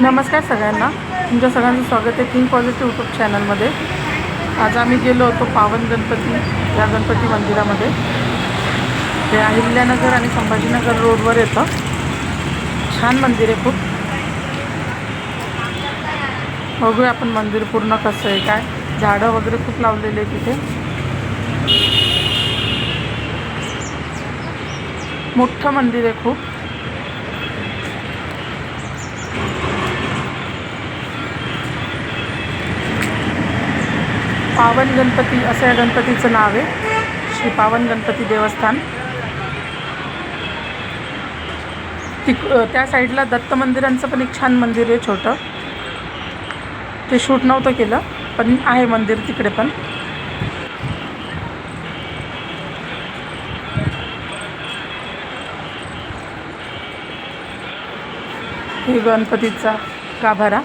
नमस्कार सगळ्यांना. तुमच्या सगळ्यांचं स्वागत आहे किंग पॉझिटिव्ह यूट्यूब चॅनलमध्ये आज आम्ही गेलो होतो पावन गणपती या गणपती मंदिरामध्ये. हे अहिल्यानगर आणि संभाजीनगर रोडवर येतं. छान मंदिर आहे खूप. बघूया आपण मंदिर पूर्ण कसं आहे काय? झाडं वगैरे खूप लावलेले आहे तिथे मोठं मंदिर आहे खूप. पावन गणपती असं या गणपतीचं नाव आहे. श्री पावन गणपती देवस्थान. तिक त्या साईडला दत्त मंदिरांचं पण एक छान मंदिर आहे छोटं. ते शूट नव्हतं केलं पण आहे मंदिर तिकडे पण. हे गणपतीचा गाभारा.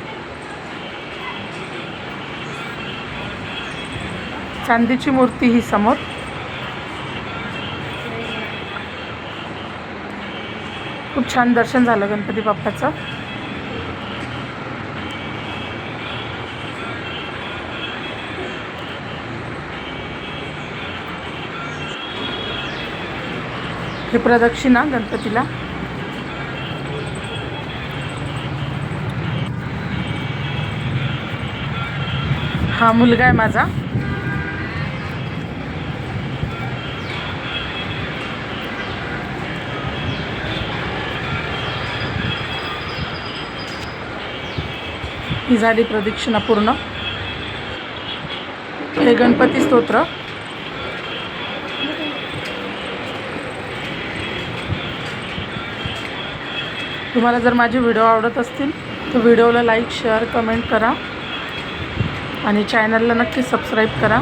चांदीची मूर्ती ही समोर. खूप छान दर्शन झालं गणपती बाप्पाचं. हे प्रदक्षिणा गणपतीला. हा मुलगा आहे माझा. ही झाली प्रदक्षिणा पूर्ण हे गणपती स्तोत्र. तुम्हाला जर माझे व्हिडिओ आवडत असतील तर व्हिडिओला लाईक शेअर कमेंट करा. आणि चॅनलला नक्की सबस्क्राईब करा.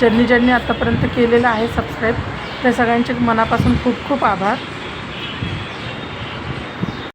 ज्यांनी ज्यांनी आत्तापर्यंत केलेलं आहे सबस्क्राईब त्या सगळ्यांचे मनापासून खूप खूप आभार.